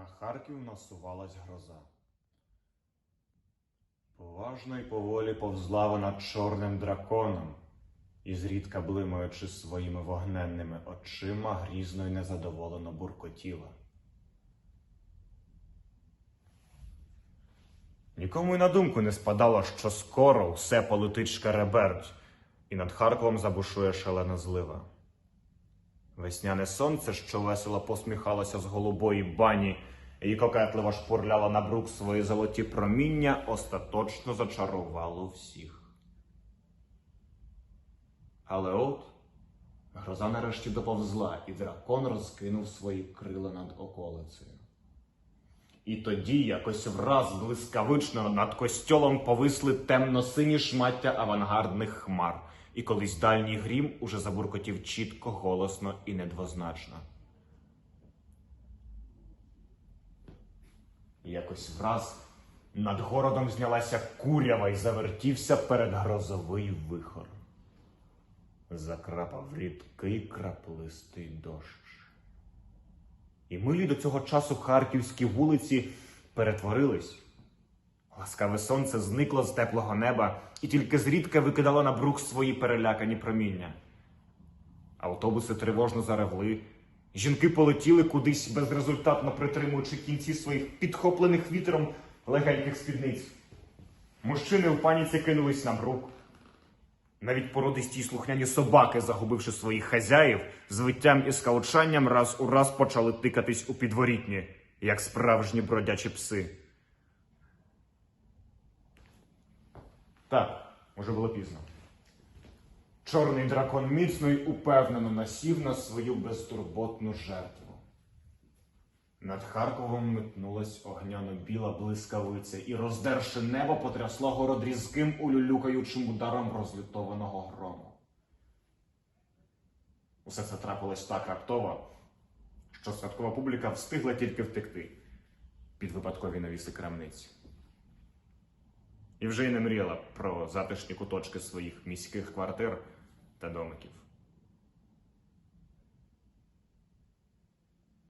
На Харків насувалась гроза. Поважно й поволі повзла вона чорним драконом, і зрідка блимаючи своїми вогненними очима, грізно й незадоволено буркотіла. Нікому й на думку не спадало, що скоро все полетить шкереберть, і над Харковом забушує шалена злива. Весняне сонце, що весело посміхалося з голубої бані і кокетливо шпурляло на брук свої золоті проміння, остаточно зачарувало всіх. Але от гроза нарешті доповзла, і дракон розкинув свої крила над околицею. І тоді якось враз блискавично над костьолом повисли темно-сині шмаття авангардних хмар, і колись дальній грім уже забуркотів чітко, голосно і недвозначно. Якось враз над городом знялася курява і завертівся передгрозовий вихор. Закрапав рідкий краплистий дощ. І милі до цього часу харківські вулиці перетворились. Ласкаве сонце зникло з теплого неба і тільки зрідка викидало на брук свої перелякані проміння. Автобуси тривожно заревли, жінки полетіли кудись безрезультатно притримуючи кінці своїх підхоплених вітром легеньких спідниць. Мужчини в паніці кинулись на брук. Навіть породисті й слухняні собаки, загубивши своїх хазяїв, з виттям і скаучанням раз у раз почали тикатись у підворітні, як справжні бродячі пси. Так, уже було пізно. Чорний дракон міцно й упевнено насів на свою безтурботну жертву. Над Харковом метнулась огняно-біла блискавиця і, роздерши небо, потрясла город різким улюлюкаючим ударом розлютованого грому. Усе це трапилось так раптово, що святкова публіка встигла тільки втекти під випадкові навіси крамниці. І вже й не мріяла про затишні куточки своїх міських квартир та домиків.